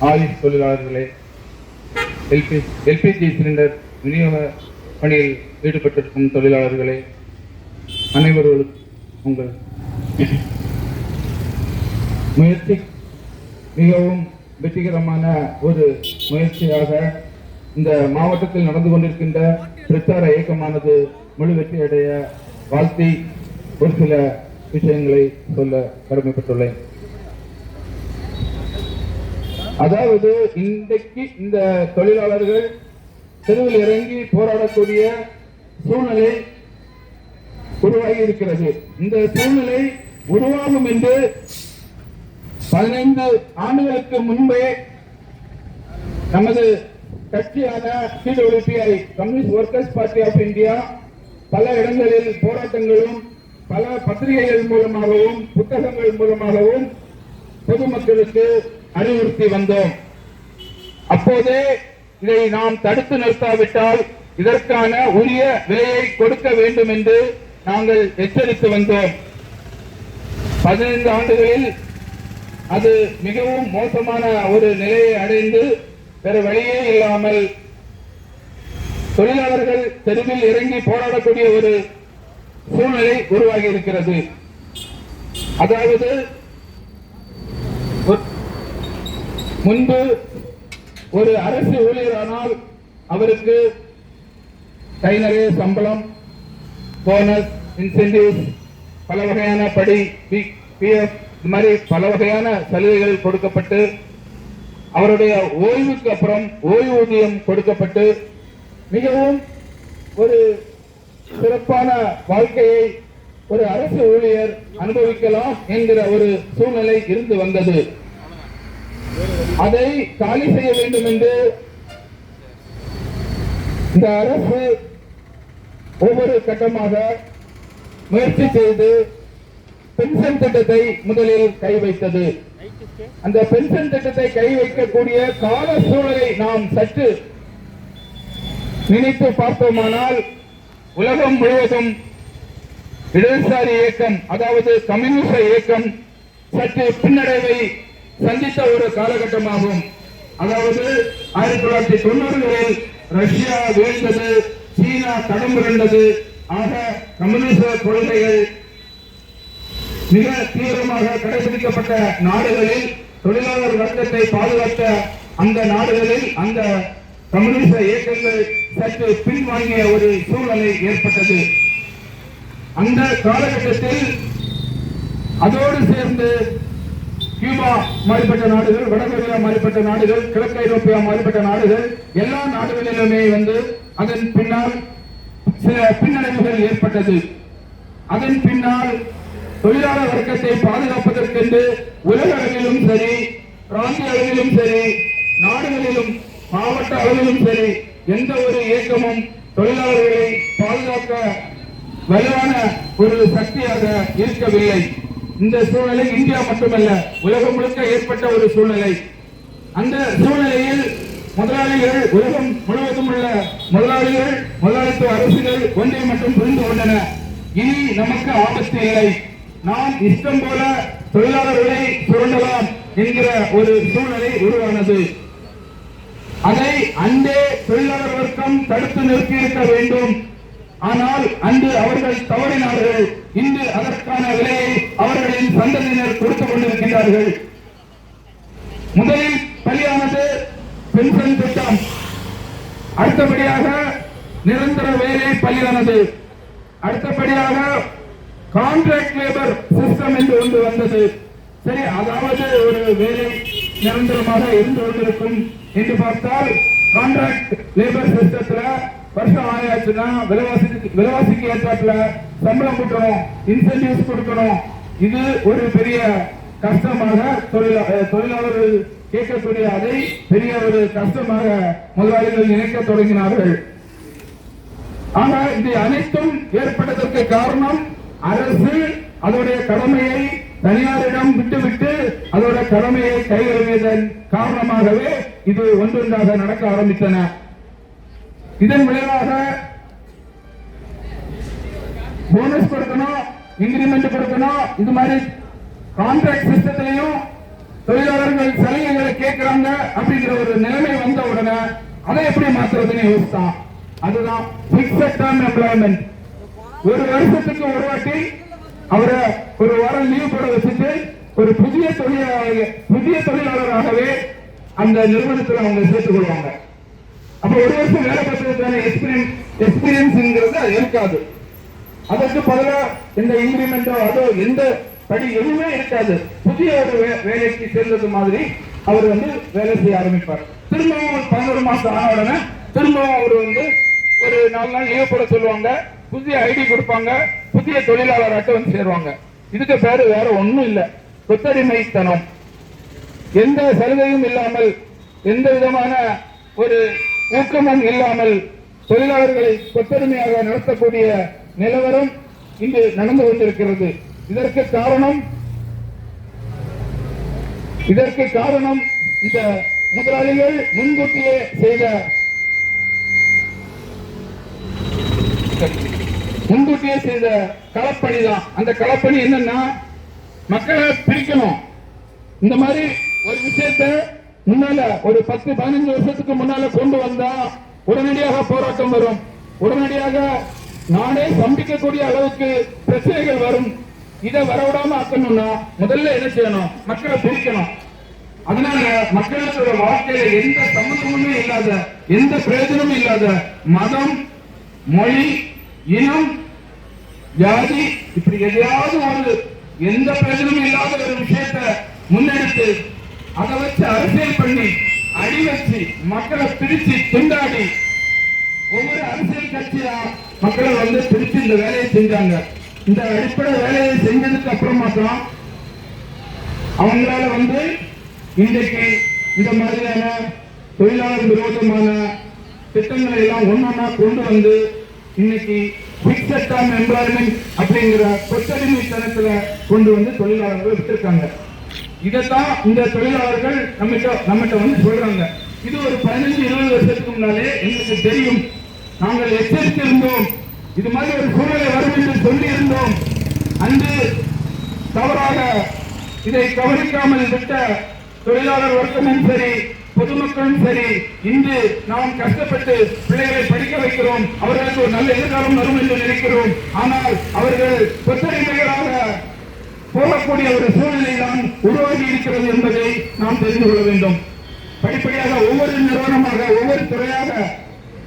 ஆதி தொழிலாளர்களே LP LPG cylinder விநியோக பணியில் ஈடுபட்டிருக்கும் தொழிலாளர்களே அனைவர்களும் உங்கள் முயற்சி மிகவும் வெற்றிகரமான ஒரு முயற்சியாக இந்த மாவட்டத்தில் நடந்து கொண்டிருக்கின்ற பிரச்சார இயக்கமானது முழு வெற்றி அடைய வாழ்த்தி ஒரு சில விஷயங்களை சொல்ல கடமைப்பட்டுள்ளேன். அதாவது இன்றைக்கு இந்த தொழிலாளர்கள் தெருவில் இறங்கி போராடக்கூடிய சூழ்நிலை உருவாகி இருக்கிறது இந்த சூழ்நிலை உருவாகும் என்று பதினைந்து ஆண்டுகளுக்கு முன்பே நமது கட்சியான CWPI communist workers party of India பல இடங்களில் போராட்டங்களும் பல பத்திரிகைகள் மூலமாகவும் புத்தகங்கள் மூலமாகவும் பொதுமக்களுக்கு அறிவுறுத்தி வந்தோம். அப்போதே இதை நாம் தடுத்து நிறுத்தாவிட்டால் இதற்கான உரிய விலையை கொடுக்க வேண்டும் என்று நாங்கள் எச்சரித்து வந்தோம். பதினைந்து ஆண்டுகளில் அது மிகவும் மோசமான ஒரு நிலையை அடைந்து வேறு வழியே இல்லாமல் தொழிலாளர்கள் தெருவில் இறங்கி போராடக்கூடிய ஒரு சூழ்நிலை உருவாகி இருக்கிறது. அதாவது முன்பு ஒரு அரசு ஊழியரானால் அவருக்கு கை நிறைய சம்பளம் போனஸ் இன்சென்டிவ்ஸ் பல வகையான படி பிஎஃப் இது மாதிரி பல வகையான சலுகைகள் கொடுக்கப்பட்டு அவருடைய ஓய்வுக்கு அப்புறம் ஓய்வூதியம் கொடுக்கப்பட்டு மிகவும் ஒரு சிறப்பான வாழ்க்கையை ஒரு அரசு ஊழியர் அனுபவிக்கலாம் என்கிற ஒரு சூழ்நிலை இருந்து வந்தது. அதை காலி செய்ய வேண்டும் என்று இந்த அரசு ஒவ்வொரு கட்டமாக முயற்சி செய்து பென்ஷன் திட்டத்தை முதலில் கை வைத்தது. அந்த பென்ஷன் திட்டத்தை கை வைக்கக்கூடிய கால சூழலை நாம் சற்று நினைத்து பார்த்தோமானால் உலகம் முழுவதும் இடதுசாரி இயக்கம் அதாவது கம்யூனிச இயக்கம் சற்று பின்னடைவை சந்தித்த ஒரு காலகட்டமாகும். அதாவது ஆயிரத்தி தொள்ளாயிரத்தி தொண்ணூறுகளில் ரஷ்யா வீழ்ந்தது சீனா தடம் புரண்டது. ஆக கம்யூனிச கொள்கைகள் மிக தீவிரமாக கடைபிடிக்கப்பட்ட நாடுகளில் தொழிலாளர் வர்க்கத்தை பாதுகாத்த அந்த நாடுகளில் அந்த கம்யூனிச இயக்கங்கள் சற்று பின்வாங்கிய ஒரு சூழ்நிலை ஏற்பட்டது. அந்த காலகட்டத்தில் அதோடு சேர்ந்து கியூபா மாறிப்பட்ட நாடுகள் வடகொரியா மாறிப்பட்ட நாடுகள் கிழக்கு ஐரோப்பியா மாறிப்பட்ட நாடுகள் எல்லா நாடுகளிலுமே வந்து அதன் பின்னால் சில பின்னடைவுகள் ஏற்பட்டது. அதன் பின்னால் தொழிலாளர் வர்க்கத்தை பாதுகாப்பதற்கென்று உலக அளவிலும் சரி பிராந்திய அளவிலும் சரி நாடுகளிலும் மாவட்ட அளவிலும் சரி எந்த ஒரு இயக்கமும் தொழிலாளர்களை பாதுகாக்க வலுவான ஒரு சக்தியாக இருக்கவில்லை. இந்த சூழ்நிலை இந்தியா மட்டுமல்ல உலகம் முழுக்க ஏற்பட்ட ஒரு சூழ்நிலை. அந்த சூழ்நிலையில் முதலாளிகள் உலகம் முழுவதும் உள்ள முதலாளிகள் முதலாளித்துவ அரசுகள் ஒன்றை மட்டும் புரிந்து கொண்டன. இனி நமக்கு ஆபத்து இல்லை. நாம் இஷ்டம் போல தொழிலாளர்களை சுரண்டலாம் என்கிற ஒரு சூழ்நிலை உருவானது. அதை அன்றே தொழிலாளர் வர்க்கம் தடுத்து நிறுத்தியிருக்க வேண்டும். ஆனால் அன்று அவர்கள் தவறினார்கள். இன்று அதற்கான விலையை அவர்களின் சந்ததியினர் கொடுத்துக் கொண்டிருக்கிறார்கள் முதலில் பலியானது பென்ஷன் திட்டம். அடுத்தபடியாக நிரந்தர வேலை பலியானது. அடுத்தபடியாக கான்ட்ராக்ட் லேபர் சிஸ்டம் என்று ஒன்று வந்தது. சரி அதாவது ஒரு வேலை நிரந்தரமாக இருந்து கொண்டிருக்கும் என்று பார்த்தால் கான்ட்ராக்ட் லேபர் சிஸ்டத்தில் வருஷம் ஆயாச்சுன்னா விலைவாசிக்கு விலைவாசிக்கு ஏற்றாப்புல சம்பளம் கொடுக்கணும் இன்சென்டிவ்ஸ் கொடுக்கணும். இது ஒரு பெரிய கஷ்டமாக தொழிலா- தொழிலாளர்கள் கேட்கக்கூடிய அதை பெரிய ஒரு கஷ்டமாக முதலாளிகள் நினைக்க தொடங்கினார்கள். ஆனா இது அனைத்தும் ஏற்பட்டதற்கு காரணம் அரசு அதோடைய கடமையை தனியாரிடம் விட்டுவிட்டு அதோட கடமையை கைகழுவியதன் காரணமாகவே இது ஒன்றொன்றாக நடக்க ஆரம்பித்தன. இதன் விளைவாக போனஸ் கொடுக்கணும் இன்கிரிமெண்ட் கொடுக்கணும். இது மாதிரி கான்ட்ராக்ட் சிஸ்டத்திலையும் தொழிலாளர்கள் சலுகைகளை அப்படிங்கிற ஒரு நிலைமை வந்த உடனே அதை எப்படி மாத்துறதுன்னு யோசித்தான். அதுதான் பிக்சட் டேர்ம் எம்ப்ளாய்மெண்ட் ஒரு வருஷத்துக்கு ஒரு வாட்டி அவரை ஒரு வாரம் லீவ் போட வச்சுட்டு ஒரு புதிய தொழிலாளர் புதிய தொழிலாளராகவே அந்த நிறுவனத்தில் அவங்க சேர்த்துக் கொள்வாங்க. அப்ப ஒரு வருஷம் வேலை பார்த்ததுக்கான எக்ஸ்பீரியன்ஸ் எக்ஸ்பீரியன்ஸ்ங்கிறது அது இருக்காது. அதற்கு பதிலா இந்த இன்க்ரிமெண்டோ அதோ எந்த படி எதுவுமே இருக்காது. புதிய ஒரு வே- வேலைக்கு சேர்ந்தது மாதிரி அவர் வந்து வேலை செய்ய ஆரம்பிப்பார். திரும்பவும் பதினோரு மாசம் ஆன உடனே திரும்பவும் அவர் வந்து ஒரு நாலு நாள் லீவ் போட சொல்லுவாங்க. புதிய ஐடி கொடுப்பாங்க. புதிய தொழிலாளராட்ட வந்து சேருவாங்க. இதுக்கு பேரு வேற ஒண்ணும் இல்ல. கொத்தடிமைத்தனம். எந்த சலுகையும் இல்லாமல் எந்த விதமான ஒரு ஊக்கமும் இல்லாமல் தொழிலாளர்களை கொத்தடிமையாக நடத்தக்கூடிய நிலவரம் இங்கு நடந்து கொண்டிருக்கிறது. இதற்கு காரணம் இதற்கு காரணம் இந்த முதலாளிகள் முன்கூட்டியே செய்த முன்கூட்டியே செய்த களப்பணி தான் அந்த களப்பணி என்னன்னா மக்களை பிரிக்கணும் இந்த மாதிரி ஒரு விஷயத்தை முன்னால ஒரு பத்து பதினஞ்சு வருஷத்துக்கு முன்னால கொண்டு வந்தா உடனடியாக போராட்டம் வரும். உடனடியாக நானே சம்பிக்கக்கூடிய அளவுக்கு பிரச்சனைகள் வரும். இதை வரவிடாம ஆக்கணும்னா முதல்ல என்ன செய்யணும்? மக்களை பிடிக்கணும். அதனால மக்களோட வாழ்க்கையில எந்த சம்பந்தமுமே இல்லாத எந்த பிரயோஜனமும் இல்லாத மதம் மொழி இனம் ஜாதி இப்படி எதையாவது ஒரு எந்த பிரயோஜனமும் இல்லாத ஒரு விஷயத்தை முன்னெடுத்து அதை வச்சு அரசியல் பண்ணி அடி வச்சு மக்களை பிரிச்சு துண்டாடி ஒவ்வொரு அரசியல் கட்சியா மக்களை வந்து பிரிச்சு இந்த வேலையை செஞ்சாங்க. இந்த அடிப்படை வேலையை செஞ்சதுக்கு அப்புறமா தான் அவங்களால வந்து இன்றைக்கு இந்த மாதிரியான தொழிலாளர் விரோதமான திட்டங்களை எல்லாம் ஒன்னொன்னா கொண்டு வந்து இன்னைக்கு பிக்சட் டேர்ம் எம்ப்ளாய்மெண்ட் அப்படிங்கிற கொத்தடிமைத்தனத்துல கொண்டு வந்து தொழிலாளர்கள் விட்டிருக்காங்க. இதைத்தான் இந்த தொழிலாளர்கள் நம்மகிட்ட நம்மகிட்ட வந்து சொல்றாங்க. இது ஒரு பதினஞ்சு இருபது வருஷத்துக்கு முன்னாலே எங்களுக்கு தெரியும். நாங்கள் எச்சரித்திருந்தோம். இது மாதிரி ஒரு சூழலை வரும் என்று சொல்லியிருந்தோம். அன்று தவறாக இதை கவனிக்காமல் விட்ட தொழிலாளர் வர்க்கமும் சரி பொதுமக்களும் சரி இன்று நாம் கஷ்டப்பட்டு பிள்ளைகளை படிக்க வைக்கிறோம். அவர்களுக்கு ஒரு நல்ல எதிர்காலம் வரும் என்று நினைக்கிறோம். ஆனால் அவர்கள் கொத்தடிமைகளாக போகக்கூடிய ஒரு சூழ்நிலை தான் உருவாகி இருக்கிறது என்பதை நாம் தெரிந்து கொள்ள வேண்டும். படிப்படியாக ஒவ்வொரு நிறுவனமாக ஒவ்வொரு துறையாக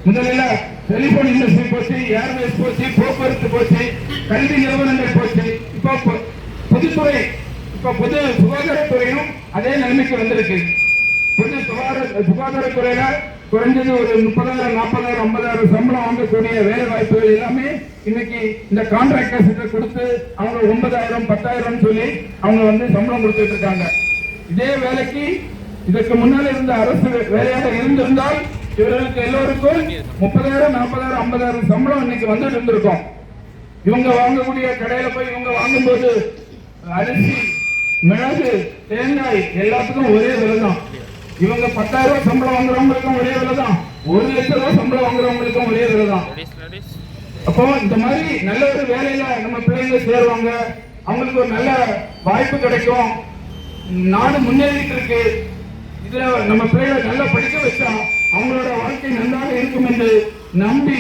முதலில் டெலிபோன் இண்டஸ்ட்ரி போச்சு ஏர்வேஸ் போச்சு போக்குவரத்து போச்சு கல்வி நிறுவனங்கள் போச்சு. இப்போ பொதுத்துறை இப்போ பொது சுகாதாரத்துறையும் அதே நிலைமைக்கு வந்திருக்கு. பொது சுகாதார சுகாதாரத்துறையில குறைஞ்சது ஒரு முப்பதாயிரம் நாற்பதாயிரம் ஐம்பதாயிரம் சம்பளம் வாங்கக்கூடிய வேலை வாய்ப்புகள் எல்லாமே இன்னைக்கு இந்த கான்ட்ராக்டர்ஸ் கிட்ட கொடுத்து அவங்க ஒன்பதாயிரம் பத்தாயிரம் சொல்லி அவங்க வந்து சம்பளம் கொடுத்துட்டு இருக்காங்க. இதே வேலைக்கு இதற்கு முன்னால் இருந்த அரசு வே- வேலையாக இருந்திருந்தால் இவர்களுக்கு எல்லோருக்கும் முப்பதாயிரம் நாற்பதாயிரம் ஐம்பதாயிரம் சம்பளம் இன்னைக்கு வந்துட்டு இருந்திருக்கும். இவங்க வாங்கக்கூடிய கடையில போய் இவங்க வாங்கும்போது அரிசி மிளகு தேங்காய் எல்லாத்துக்கும் ஒரே விலை தான் இவங்க பத்தாயிரம் ரூபாய் சம்பளம் வாங்குறவங்களுக்கும் ஒரே விலை தான் ஒரு லட்ச ரூபாய் சம்பளம் வாங்குறவங்களுக்கும் ஒரே விலை தான் அப்போ இந்த மாதிரி நல்ல ஒரு வேலையில நம்ம பிள்ளைங்க சேருவாங்க. அவங்களுக்கு ஒரு நல்ல வாய்ப்பு கிடைக்கும். நாடு முன்னேறிட்டு இருக்கு இதுல நம்ம பிள்ளைகளை நல்லா படிக்க வச்சா அவங்களோட வாழ்க்கை நன்றாக இருக்கும் என்று நம்பி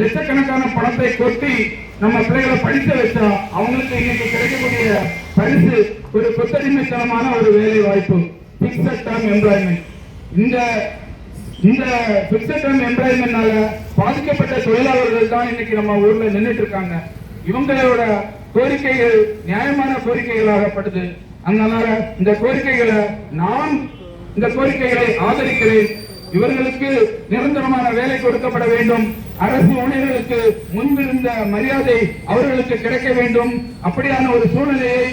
லட்சக்கணக்கான பணத்தை கொட்டி நம்ம பிள்ளைகளை படிக்க வச்சா அவங்களுக்கு இன்னைக்கு கிடைக்கக்கூடிய பரிசு ஒரு கொத்தடிமைத்தனமான ஒரு வேலை வாய்ப்பு. பிக்சட் டேர்ம் எம்ப்ளாய்மெண்ட் இந்த இந்த பிக்சட் டேர்ம் எம்ப்ளாய்மெண்ட்னால பாதிக்கப்பட்ட தொழிலாளர்கள் தான் இன்னைக்கு நம்ம ஊர்ல நின்னுட்டு இருக்காங்க இவங்களோட கோரிக்கைகள் நியாயமான கோரிக்கைகளாகப்படுது. அதனால இந்த கோரிக்கைகளை நான் இந்த கோரிக்கைகளை ஆதரிக்கிறேன். இவர்களுக்கு நிரந்தரமான வேலை கொடுக்கப்பட வேண்டும். அரசு ஊழியர்களுக்கு முன்பிருந்த மரியாதை அவர்களுக்கு கிடைக்க வேண்டும். அப்படியான ஒரு சூழ்நிலையை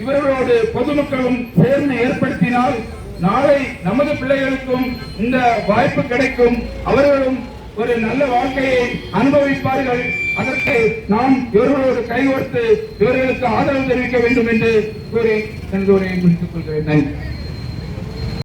இவர்களோடு பொதுமக்களும் சேர்ந்து ஏற்படுத்தினால் நாளை நமது பிள்ளைகளுக்கும் இந்த வாய்ப்பு கிடைக்கும். அவர்களும் ஒரு நல்ல வாழ்க்கையை அனுபவிப்பார்கள். அதற்கு நாம் இவர்களோடு கைகோர்த்து இவர்களுக்கு ஆதரவு தெரிவிக்க வேண்டும் என்று கூறி எனது உரையை முடித்துக் கொள்கிறேன். நன்றி.